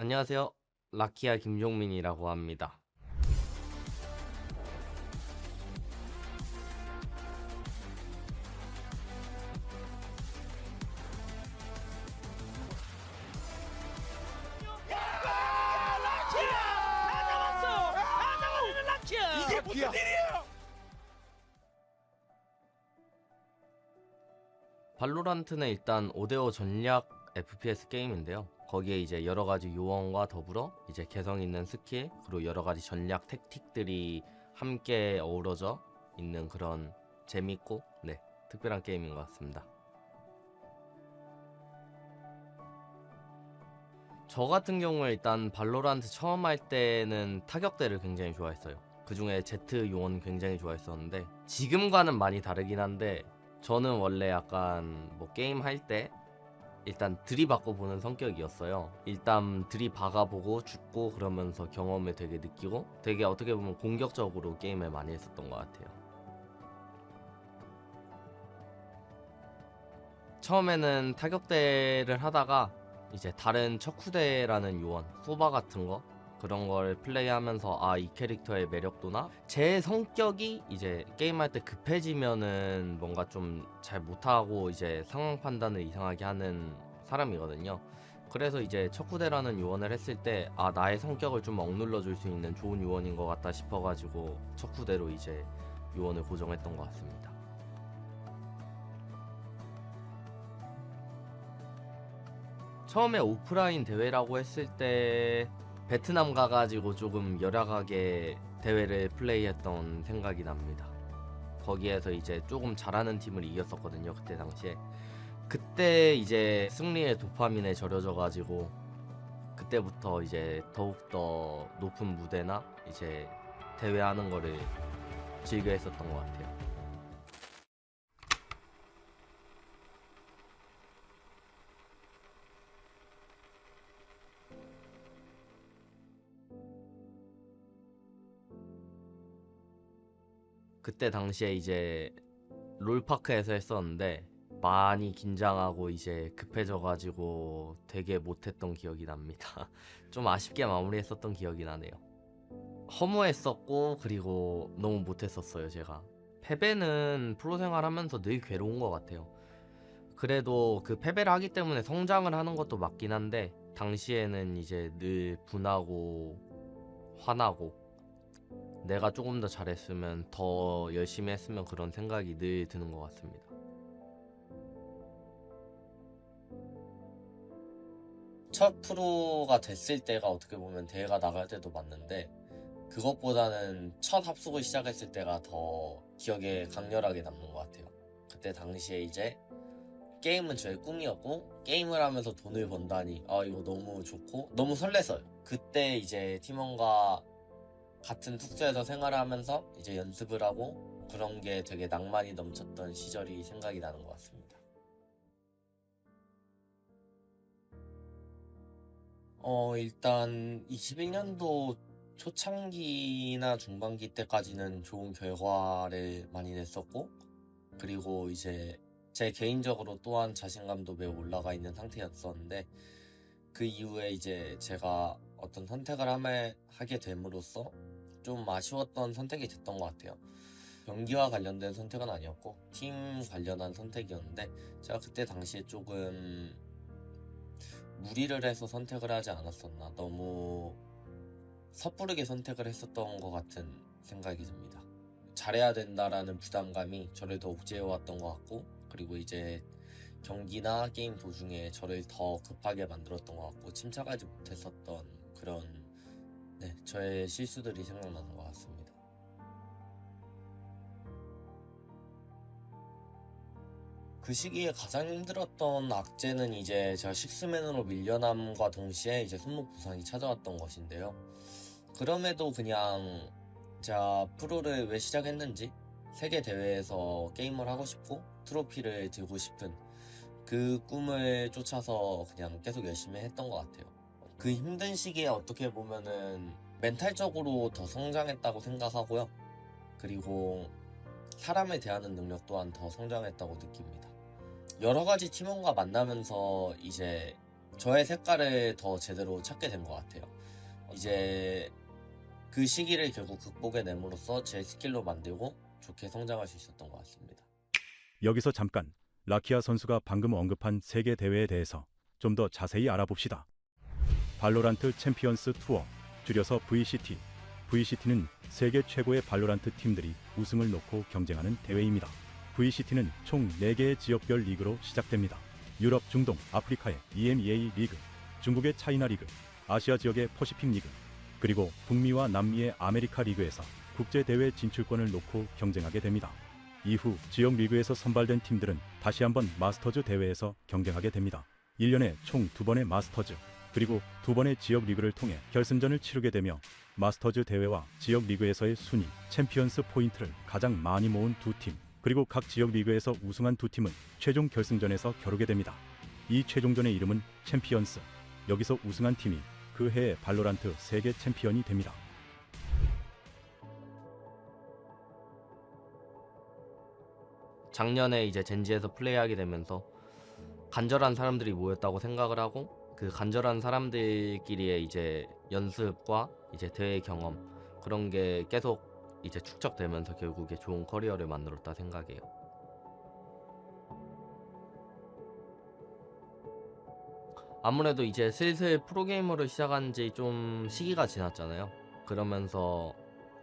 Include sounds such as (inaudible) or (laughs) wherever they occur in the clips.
안녕하세요. 라키아 김종민이라고 합니다. 이게 무슨 일이에요? 발로란트는 일단 5대5 전략 FPS 게임인데요. 거기에 이제 여러 가지 요원과 더불어 이제 개성 있는 스킬 그리고 여러 가지 전략 택틱들이 함께 어우러져 있는 그런 재밌고 네 특별한 게임인 것 같습니다. 저 같은 경우에 일단 발로란트 처음 할 때는 타격대를 굉장히 좋아했어요. 그 중에 제트 요원 굉장히 좋아했었는데 지금과는 많이 다르긴 한데 저는 원래 약간 뭐 게임 할 때 일단 들이받고 보는 성격이었어요. 일단 들이박아보고 죽고 그러면서 경험을 되게 느끼고 되게 어떻게 보면 공격적으로 게임을 많이 했었던 것 같아요. 처음에는 타격대를 하다가 이제 다른 척후대라는 요원, 소바 같은 거 그런 걸 플레이하면서 아 이 캐릭터의 매력도나 제 성격이 이제 게임할 때 급해지면은 뭔가 좀 잘 못하고 이제 상황 판단을 이상하게 하는 사람이거든요. 그래서 이제 척후대라는 요원을 했을 때 아 나의 성격을 좀 억눌러 줄 수 있는 좋은 요원인 것 같다 싶어가지고 척후대로 이제 요원을 고정했던 것 같습니다. 처음에 오프라인 대회라고 했을 때 베트남 가가지고 조금 열악하게 대회를 플레이했던 생각이 납니다. 거기에서 이제 조금 잘하는 팀을 이겼었거든요. 그때 당시에. 그때 이제 승리의 도파민에 절여져 가지고 그때부터 이제 더욱더 높은 무대나 이제 대회하는 거를 즐겨 했었던 것 같아요. 그때 당시에 이제 롤파크에서 했었는데 많이 긴장하고 이제 급해져가지고 되게 못했던 기억이 납니다. (laughs) 좀 아쉽게 마무리했었던 기억이 나네요. 허무했었고 그리고 너무 못했었어요 제가. 패배는 프로 생활하면서 늘 괴로운 것 같아요. 그래도 그 패배를 하기 때문에 성장을 하는 것도 맞긴 한데 당시에는 이제 늘 분하고 화나고 내가 조금 더 잘했으면 더 열심히 했으면 그런 생각이 늘 드는 것 같습니다. 첫 프로가 됐을 때가 어떻게 보면 대회가 나갈 때도 맞는데 그것보다는 첫 합숙을 시작했을 때가 더 기억에 강렬하게 남는 것 같아요. 그때 당시에 이제 게임은 저의 꿈이었고 게임을 하면서 돈을 번다니 아 이거 너무 좋고 너무 설레서요. 그때 이제 팀원과 같은 숙소에서 생활하면서 이제 연습을 하고 그런 게 되게 낭만이 넘쳤던 시절이 생각이 나는 것 같습니다. 어, 일단 21년도 초창기나 중반기 때까지는 좋은 결과를 많이 냈었고, 그리고 이제 제 개인적으로 또한 자신감도 매우 올라가 있는 상태였었는데, 그 이후에 이제 제가 어떤 선택을 하게 됨으로써 좀 아쉬웠던 선택이 됐던 것 같아요. 경기와 관련된 선택은 아니었고 팀 관련한 선택이었는데 제가 그때 당시에 조금 무리를 해서 선택을 하지 않았었나 너무 섣부르게 선택을 했었던 것 같은 생각이 듭니다. 잘해야 된다라는 부담감이 저를 더 옥죄해왔던 것 같고 그리고 이제 경기나 게임 도중에 저를 더 급하게 만들었던 것 같고 침착하지 못했었던 그런 네, 저의 실수들이 생각나는 것 같습니다. 그 시기에 가장 힘들었던 악재는 이제 제가 식스맨으로 밀려남과 동시에 이제 손목 부상이 찾아왔던 것인데요. 그럼에도 그냥 제가 프로를 왜 시작했는지 세계 대회에서 게임을 하고 싶고 트로피를 들고 싶은 그 꿈을 쫓아서 그냥 계속 열심히 했던 것 같아요. 그 힘든 시기에 어떻게 보면은 멘탈적으로 더 성장했다고 생각하고요. 그리고 사람을 대하는 능력 또한 더 성장했다고 느낍니다. 여러 가지 팀원과 만나면서 이제 저의 색깔을 더 제대로 찾게 된 것 같아요. 이제 그 시기를 결국 극복해냄으로써 제 스킬로 만들고 좋게 성장할 수 있었던 것 같습니다. 여기서 잠깐 라키아 선수가 방금 언급한 세계 대회에 대해서 좀 더 자세히 알아봅시다. 발로란트 챔피언스 투어, 줄여서 VCT. VCT는 세계 최고의 발로란트 팀들이 우승을 놓고 경쟁하는 대회입니다. VCT는 총 4개의 지역별 리그로 시작됩니다. 유럽, 중동, 아프리카의 EMEA 리그, 중국의 차이나 리그, 아시아 지역의 퍼시픽 리그, 그리고 북미와 남미의 아메리카 리그에서 국제 대회 진출권을 놓고 경쟁하게 됩니다. 이후 지역 리그에서 선발된 팀들은 다시 한번 마스터즈 대회에서 경쟁하게 됩니다. 1년에 총두 번의 마스터즈 그리고 두 번의 지역 리그를 통해 결승전을 치르게 되며 마스터즈 대회와 지역 리그에서의 순위, 챔피언스 포인트를 가장 많이 모은 두 팀, 그리고 각 지역 리그에서 우승한 두 팀은 최종 결승전에서 겨루게 됩니다. 이 최종전의 이름은 챔피언스. 여기서 우승한 팀이 그 해의 발로란트 세계 챔피언이 됩니다. 작년에 이제 젠지에서 플레이하게 되면서 간절한 사람들이 모였다고 생각을 하고 그 간절한 사람들끼리의 이제 연습과 이제 대회 경험 그런 게 계속 이제 축적되면서 결국에 좋은 커리어를 만들었다 생각해요. 아무래도 이제 슬슬 프로게이머를 시작한 지 좀 시기가 지났잖아요. 그러면서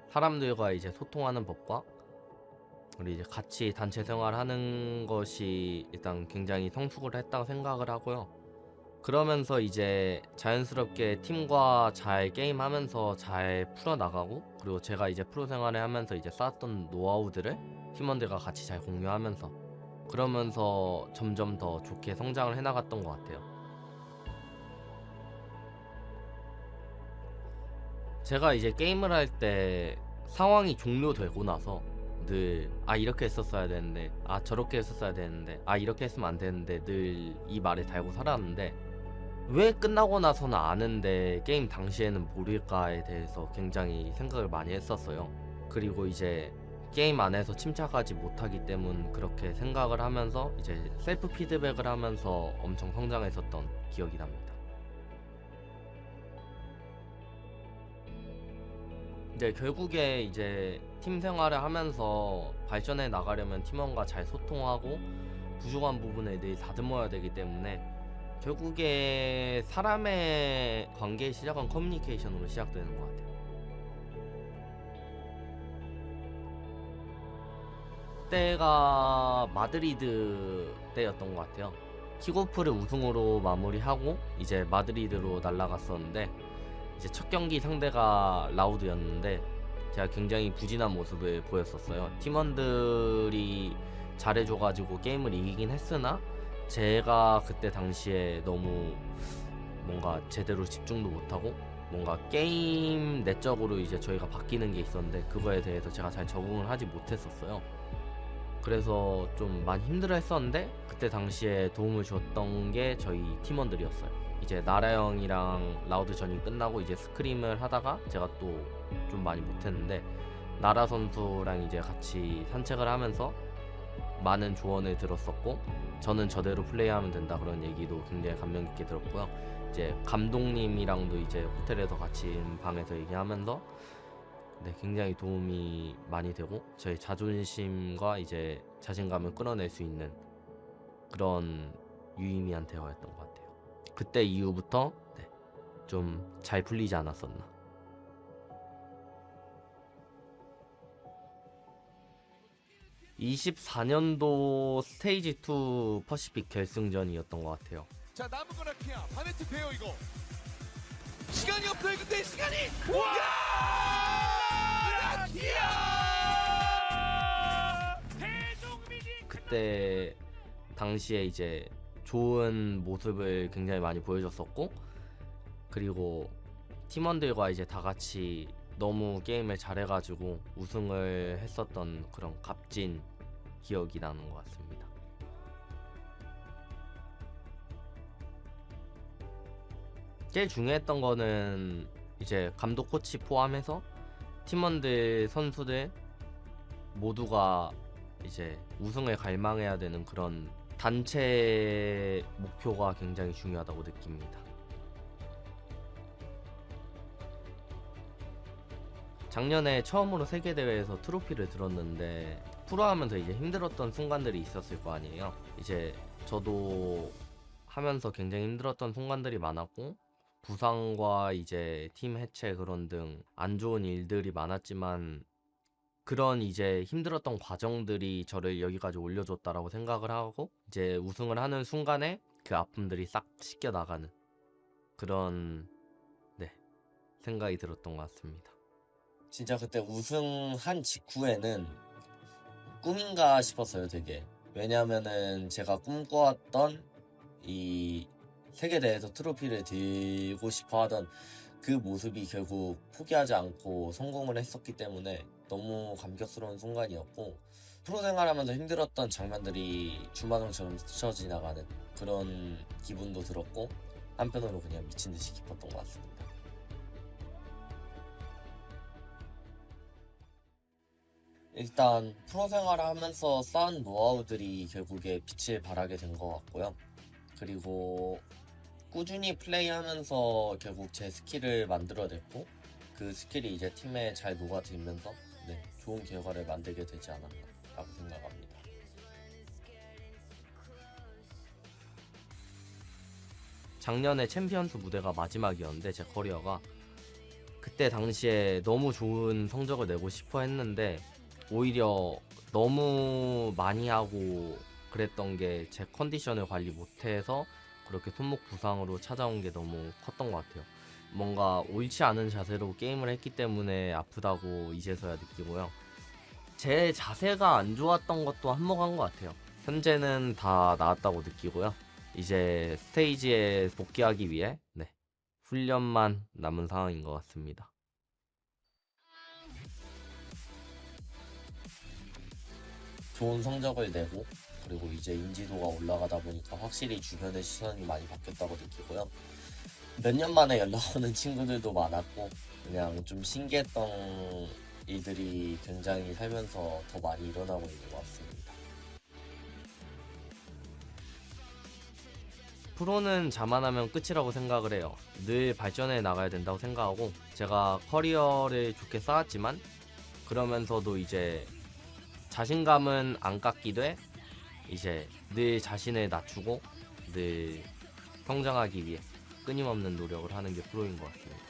사람들과 이제 소통하는 법과 우리 이제 같이 단체 생활하는 것이 일단 굉장히 성숙을 했다고 생각을 하고요. 그러면서 이제 자연스럽게 팀과 잘 게임하면서 잘 풀어나가고 그리고 제가 이제 프로 생활을 하면서 이제 쌓았던 노하우들을 팀원들과 같이 잘 공유하면서 그러면서 점점 더 좋게 성장을 해나갔던 것 같아요. 제가 이제 게임을 할 때 상황이 종료되고 나서 늘 아 이렇게 했었어야 되는데 아 저렇게 했었어야 되는데 아 이렇게 했으면 안 되는데 늘 이 말을 달고 살았는데 왜 끝나고 나서는 아는데 게임 당시에는 모를까에 대해서 굉장히 생각을 많이 했었어요. 그리고 이제 게임 안에서 침착하지 못하기 때문 그렇게 생각을 하면서 이제 셀프 피드백을 하면서 엄청 성장했었던 기억이 납니다. 이제 결국에 이제 팀 생활을 하면서 발전해 나가려면 팀원과 잘 소통하고 부족한 부분에 대해 다듬어야 되기 때문에 결국에 사람의 관계 시작은 커뮤니케이션으로 시작되는 것 같아요. 때가 마드리드 때였던 것 같아요. 킥오프를 우승으로 마무리하고 이제 마드리드로 날아갔었는데 이제 첫 경기 상대가 라우드였는데 제가 굉장히 부진한 모습을 보였었어요. 팀원들이 잘해줘가지고 게임을 이기긴 했으나 제가 그때 당시에 너무 뭔가 제대로 집중도 못하고 뭔가 게임 내적으로 이제 저희가 바뀌는 게 있었는데 그거에 대해서 제가 잘 적응을 하지 못했었어요. 그래서 좀 많이 힘들어 했었는데 그때 당시에 도움을 줬던 게 저희 팀원들이었어요. 이제 나라 형이랑 라우드 전이 끝나고 이제 스크림을 하다가 제가 또 좀 많이 못했는데 나라 선수랑 이제 같이 산책을 하면서 많은 조언을 들었었고 저는 저대로 플레이하면 된다 그런 얘기도 굉장히 감명 깊게 들었고요. 이제 감독님이랑도 이제 호텔에서 같이 방에서 얘기하면서 네, 굉장히 도움이 많이 되고 저희 자존심과 이제 자신감을 끌어낼 수 있는 그런 유의미한 대화였던 것 같아요. 그때 이후부터 네, 좀잘 풀리지 않았었나. 24년도 스테이지 2 퍼시픽 결승전이었던 것 같아요. 자 남은 건 라키야 바네트 베어 이거. 시간이 없어요 근데 시간이! 와! 라키야 그때 당시에 이제 좋은 모습을 굉장히 많이 보여줬었고 그리고 팀원들과 이제 다 같이 너무 게임을 잘해가지고 우승을 했었던 그런 값진 기억이 나는 것 같습니다. 제일 중요했던 거는 이제 감독 코치 포함해서 팀원들 선수들 모두가 이제 우승을 갈망해야 되는 그런 단체 목표가 굉장히 중요하다고 느낍니다. 작년에 처음으로 세계 대회에서 트로피를 들었는데 프로하면서 이제 힘들었던 순간들이 있었을 거 아니에요. 이제 저도 하면서 굉장히 힘들었던 순간들이 많았고 부상과 이제 팀 해체 그런 등 안 좋은 일들이 많았지만 그런 이제 힘들었던 과정들이 저를 여기까지 올려줬다라고 생각을 하고 이제 우승을 하는 순간에 그 아픔들이 싹 씻겨 나가는 그런 네 생각이 들었던 것 같습니다. 진짜 그때 우승한 직후에는 꿈인가 싶었어요, 되게. 왜냐면은 제가 꿈꿔왔던 이 세계대회에서 트로피를 들고 싶어 하던 그 모습이 결국 포기하지 않고 성공을 했었기 때문에 너무 감격스러운 순간이었고 프로 생활하면서 힘들었던 장면들이 주마등처럼 스쳐 지나가는 그런 기분도 들었고 한편으로 그냥 미친 듯이 기뻤던 것 같습니다. 일단 프로 생활을 하면서 쌓은 노하우들이 결국에 빛을 발하게 된 것 같고요. 그리고 꾸준히 플레이하면서 결국 제 스킬을 만들어냈고 그 스킬이 이제 팀에 잘 녹아들면서 네, 좋은 결과를 만들게 되지 않았나라고 생각합니다. 작년에 챔피언스 무대가 마지막이었는데 제 커리어가 그때 당시에 너무 좋은 성적을 내고 싶어 했는데 오히려 너무 많이 하고 그랬던 게 제 컨디션을 관리 못해서 그렇게 손목 부상으로 찾아온 게 너무 컸던 것 같아요. 뭔가 옳지 않은 자세로 게임을 했기 때문에 아프다고 이제서야 느끼고요. 제 자세가 안 좋았던 것도 한몫한 것 같아요. 현재는 다 나았다고 느끼고요. 이제 스테이지에 복귀하기 위해 네, 훈련만 남은 상황인 것 같습니다. 좋은 성적을 내고 그리고 이제 인지도가 올라가다 보니까 확실히 주변의 시선이 많이 바뀌었다고 느끼고요. 몇 년 만에 연락 오는 친구들도 많았고 그냥 좀 신기했던 일들이 굉장히 살면서 더 많이 일어나고 있는 것 같습니다. 프로는 자만하면 끝이라고 생각을 해요. 늘 발전해 나가야 된다고 생각하고 제가 커리어를 좋게 쌓았지만 그러면서도 이제 자신감은 안 깎이되 이제 늘 자신을 낮추고 늘 성장하기 위해 끊임없는 노력을 하는 게 프로인 것 같습니다.